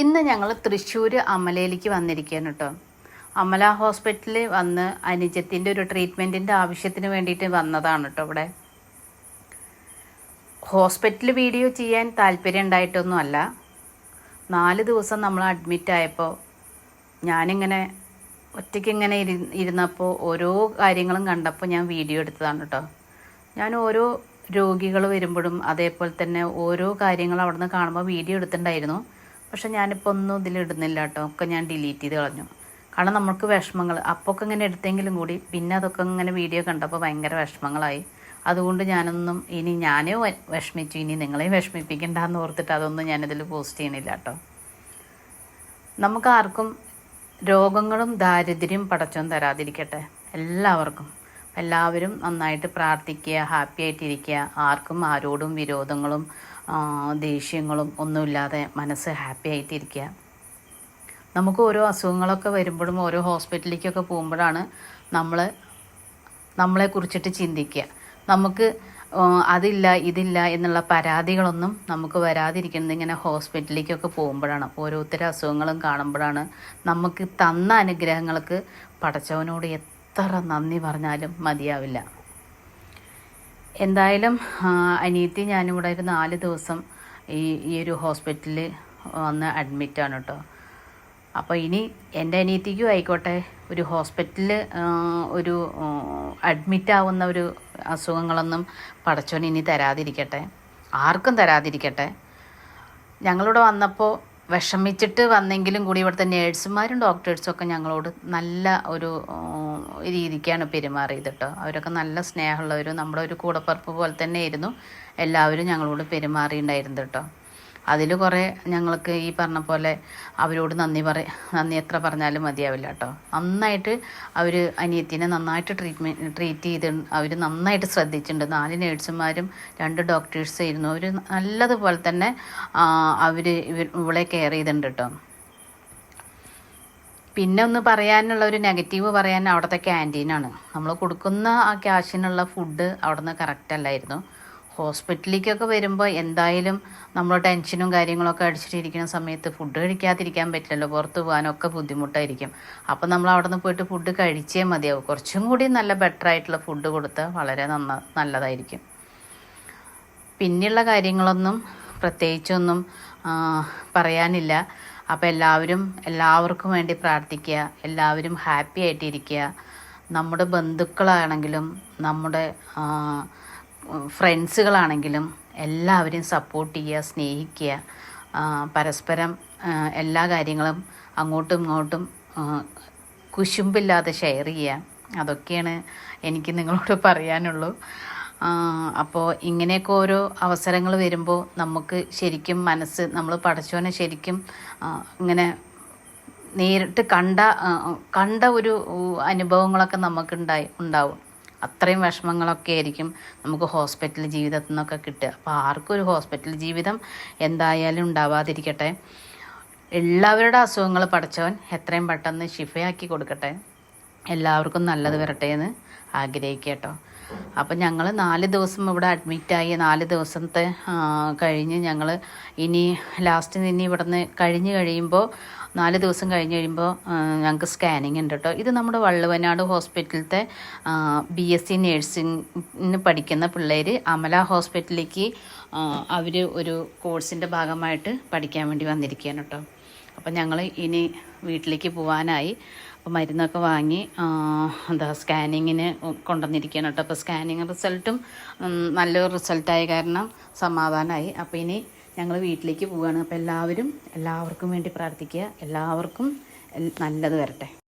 ഇന്ന് ഞങ്ങൾ തൃശ്ശൂർ അമലയിലേക്ക് വന്നിരിക്കുകയാണ് കേട്ടോ അമല ഹോസ്പിറ്റലിൽ വന്ന് അനുജത്തിന്റെ ഒരു ട്രീറ്റ്മെന്റിന്റെ ആവശ്യത്തിന് വേണ്ടിയിട്ട് വന്നതാണ് കേട്ടോ ഇവിടെ. ഹോസ്പിറ്റൽ വീഡിയോ ചെയ്യാൻ താല്പര്യം ഉണ്ടായിട്ടൊന്നും അല്ല. നാല് ദിവസം നമ്മൾ അഡ്മിറ്റ് ആയപ്പോൾ ഞാനിങ്ങനെ ഒറ്റയ്ക്ക് ഇങ്ങനെ ഇരു ഇരുന്നപ്പോൾ ഓരോ കാര്യങ്ങളും കണ്ടപ്പോൾ ഞാൻ വീഡിയോ എടുത്തതാണ് കേട്ടോ ഞാൻ ഓരോ രോഗികൾ വരുമ്പോഴും അതേപോലെ തന്നെ ഓരോ കാര്യങ്ങൾ അവിടെ നിന്ന് കാണുമ്പോൾ വീഡിയോ എടുത്തിട്ടുണ്ടായിരുന്നു. പക്ഷെ ഞാനിപ്പോൾ ഒന്നും ഇതിലിടുന്നില്ല കേട്ടോ. ഒക്കെ ഞാൻ ഡിലീറ്റ് ചെയ്ത് കളഞ്ഞു. കാരണം നമുക്ക് വിഷമങ്ങൾ അപ്പോൾ ഒക്കെ ഇങ്ങനെ എടുത്തെങ്കിലും കൂടി പിന്നെ അതൊക്കെ ഇങ്ങനെ വീഡിയോ കണ്ടപ്പോൾ ഭയങ്കര വിഷമങ്ങളായി. അതുകൊണ്ട് ഞാനൊന്നും ഇനി ഞാനേ വിഷമിച്ചു. ഇനി നിങ്ങളെയും വിഷമിപ്പിക്കണ്ടെന്ന് ഓർത്തിട്ട് അതൊന്നും ഞാനിതിൽ പോസ്റ്റ് ചെയ്യണില്ല കേട്ടോ. നമുക്ക് ആർക്കും രോഗങ്ങളും ദാരിദ്ര്യം പടച്ചോൻ തരാതിരിക്കട്ടെ. എല്ലാവർക്കും. എല്ലാവരും നന്നായിട്ട് പ്രാർത്ഥിക്കുക ഹാപ്പി ആയിട്ടിരിക്കുക. ആർക്കും ആരോടും വിരോധങ്ങളും ദേഷ്യങ്ങളും ഒന്നുമില്ലാതെ മനസ്സ് ഹാപ്പി ആയിട്ടിരിക്കുക. നമുക്ക് ഓരോ അസുഖങ്ങളൊക്കെ വരുമ്പോഴും ഓരോ ഹോസ്പിറ്റലിലേക്കൊക്കെ പോകുമ്പോഴാണ് നമ്മൾ നമ്മളെ കുറിച്ചിട്ട് ചിന്തിക്കുക. നമുക്ക് അതില്ല ഇതില്ല എന്നുള്ള പരാതികളൊന്നും നമുക്ക് വരാതിരിക്കുന്നത് ഇങ്ങനെ ഹോസ്പിറ്റലിലേക്കൊക്കെ പോകുമ്പോഴാണ്. ഓരോരുത്തരും അസുഖങ്ങളും കാണുമ്പോഴാണ് നമുക്ക് തന്ന അനുഗ്രഹങ്ങൾക്ക് പടച്ചവനോട് എത്ര നന്ദി പറഞ്ഞാലും മതിയാവില്ല. എന്തായാലും അനിയത്തി ഞാനിവിടെ ഒരു നാല് ദിവസം ഈ ഈ ഒരു ഹോസ്പിറ്റലിൽ വന്ന് അഡ്മിറ്റാണ് കേട്ടോ അപ്പോൾ ഇനി എന്റെ അനിയത്തിക്കും ആയിക്കോട്ടെ ഒരു ഹോസ്പിറ്റലിൽ ഒരു അഡ്മിറ്റ് ആവുന്ന ഒരു അസുഖങ്ങളൊന്നും പടച്ചോൻ ഇനി തരാതിരിക്കട്ടെ. ആർക്കും തരാതിരിക്കട്ടെ. ഞങ്ങളിവിടെ വന്നപ്പോൾ വിഷമിച്ചിട്ട് വന്നെങ്കിലും കൂടി ഇവിടുത്തെ നേഴ്സുമാരും ഡോക്ടേഴ്സും ഒക്കെ ഞങ്ങളോട് നല്ല ഒരു രീതിക്കാണ് പെരുമാറിയത് കേട്ടോ അവരൊക്കെ നല്ല സ്നേഹമുള്ളവരും നമ്മുടെ ഒരു കൂടപ്പറപ്പ് പോലെ തന്നെ ആയിരുന്നു എല്ലാവരും ഞങ്ങളോട് പെരുമാറിയിട്ടുണ്ടായിരുന്നു കേട്ടോ അതിൽ കുറേ ഞങ്ങൾക്ക് ഈ പറഞ്ഞ പോലെ അവരോട് നന്ദി പറ നന്ദി എത്ര പറഞ്ഞാലും മതിയാവില്ല കേട്ടോ നന്നായിട്ട് അവർ അനിയത്തിനെ നന്നായിട്ട് ട്രീറ്റ്മെന്റ് ട്രീറ്റ് ചെയ്ത് അവർ നന്നായിട്ട് ശ്രദ്ധിച്ചിട്ടുണ്ട്. നാല് നേഴ്സുമാരും രണ്ട് ഡോക്ടേഴ്സ് ആയിരുന്നു. അവർ നല്ലതുപോലെ തന്നെ അവർ ഇവളെ കെയർ ചെയ്തിട്ടുണ്ട് കേട്ടോ പിന്നെ ഒന്ന് പറയാനുള്ള ഒരു നെഗറ്റീവ് പറയാൻ അവിടുത്തെ ക്യാന്റീനാണ് നമ്മൾ കൊടുക്കുന്ന ആ ക്യാഷിനുള്ള ഫുഡ് അവിടുന്ന് കറക്റ്റ് അല്ലായിരുന്നു. ഹോസ്പിറ്റലിലേക്കൊക്കെ വരുമ്പോൾ എന്തായാലും നമ്മൾ ടെൻഷനും കാര്യങ്ങളൊക്കെ അടിച്ചിട്ടിരിക്കുന്ന സമയത്ത് ഫുഡ് കഴിക്കാതിരിക്കാൻ പറ്റില്ലല്ലോ പുറത്ത് പോകാനൊക്കെ ബുദ്ധിമുട്ടായിരിക്കും. അപ്പോൾ നമ്മൾ അവിടെ നിന്ന് പോയിട്ട് ഫുഡ് കഴിച്ചേ മതിയാവും. കുറച്ചും കൂടി നല്ല ബെറ്റർ ആയിട്ടുള്ള ഫുഡ് കൊടുത്താൽ വളരെ നന്ന നല്ലതായിരിക്കും. പിന്നെയുള്ള കാര്യങ്ങളൊന്നും പ്രത്യേകിച്ചൊന്നും പറയാനില്ല. അപ്പോൾ എല്ലാവരും എല്ലാവർക്കും വേണ്ടി പ്രാർത്ഥിക്കുക എല്ലാവരും ഹാപ്പി ആയിട്ടിരിക്കുക. നമ്മുടെ ബന്ധുക്കളാണെങ്കിലും നമ്മുടെ ഫ്രണ്ട്സുകളാണെങ്കിലും എല്ലാവരെയും സപ്പോർട്ട് ചെയ്യുക സ്നേഹിക്കുക പരസ്പരം എല്ലാ കാര്യങ്ങളും അങ്ങോട്ടും ഇങ്ങോട്ടും കുശുമ്പില്ലാതെ ഷെയർ ചെയ്യുക. അതൊക്കെയാണ് എനിക്ക് നിങ്ങളോട് പറയാനുള്ളൂ. അപ്പോൾ ഇങ്ങനെയൊക്കെ ഓരോ അവസരങ്ങൾ വരുമ്പോൾ നമുക്ക് ശരിക്കും മനസ്സ് നമ്മൾ പഠിച്ചവനെ ശരിക്കും ഇങ്ങനെ നേരിട്ട് കണ്ട കണ്ട ഒരു അനുഭവങ്ങളൊക്കെ നമുക്ക് ഉണ്ടായി ഉണ്ടാവും. അത്രയും വിഷമങ്ങളൊക്കെ ആയിരിക്കും നമുക്ക് ഹോസ്പിറ്റൽ ജീവിതത്തിൽ നിന്നൊക്കെ കിട്ടുക. അപ്പോൾ ആർക്കും ഒരു ഹോസ്പിറ്റൽ ജീവിതം എന്തായാലും ഉണ്ടാവാതിരിക്കട്ടെ. എല്ലാവരുടെ അസുഖങ്ങൾ പഠിച്ചവൻ എത്രയും പെട്ടെന്ന് ശിഫയാക്കി കൊടുക്കട്ടെ. എല്ലാവർക്കും നല്ലത് വരട്ടെ എന്ന് ആഗ്രഹിക്കുക കേട്ടോ അപ്പം ഞങ്ങൾ നാല് ദിവസം ഇവിടെ അഡ്മിറ്റായി നാല് ദിവസത്തെ കഴിഞ്ഞ് ഞങ്ങൾ ഇനി ലാസ്റ്റ് ഇനി ഇവിടുന്ന് കഴിഞ്ഞ് കഴിയുമ്പോൾ നാല് ദിവസം കഴിഞ്ഞ് കഴിയുമ്പോൾ ഞങ്ങൾക്ക് സ്കാനിങ് ഉണ്ട് കേട്ടോ ഇത് നമ്മുടെ വള്ളുവനാട് ഹോസ്പിറ്റലത്തെ ബി എസ് സി നേഴ്സിംഗിന് പഠിക്കുന്ന പിള്ളേർ അമല ഹോസ്പിറ്റലിലേക്ക് അവർ ഒരു കോഴ്സിന്റെ ഭാഗമായിട്ട് പഠിക്കാൻ വേണ്ടി വന്നിരിക്കുകയാണ് കേട്ടോ അപ്പം ഞങ്ങൾ ഇനി വീട്ടിലേക്ക് പോകാനായി അപ്പോൾ മരുന്നൊക്കെ വാങ്ങി എന്താ സ്കാനിങ്ങിന് കൊണ്ടുവന്നിരിക്കുകയാണ് കേട്ടോ അപ്പോൾ സ്കാനിങ് റിസൾട്ടും നല്ലൊരു റിസൾട്ടായ കാരണം സമാധാനമായി അപ്പോൾ ഇനി ഞങ്ങൾ വീട്ടിലേക്ക് പോവുകയാണ് അപ്പോൾ എല്ലാവരും എല്ലാവർക്കും വേണ്ടി പ്രാർത്ഥിക്കുക. എല്ലാവർക്കും നല്ലത് വരട്ടെ.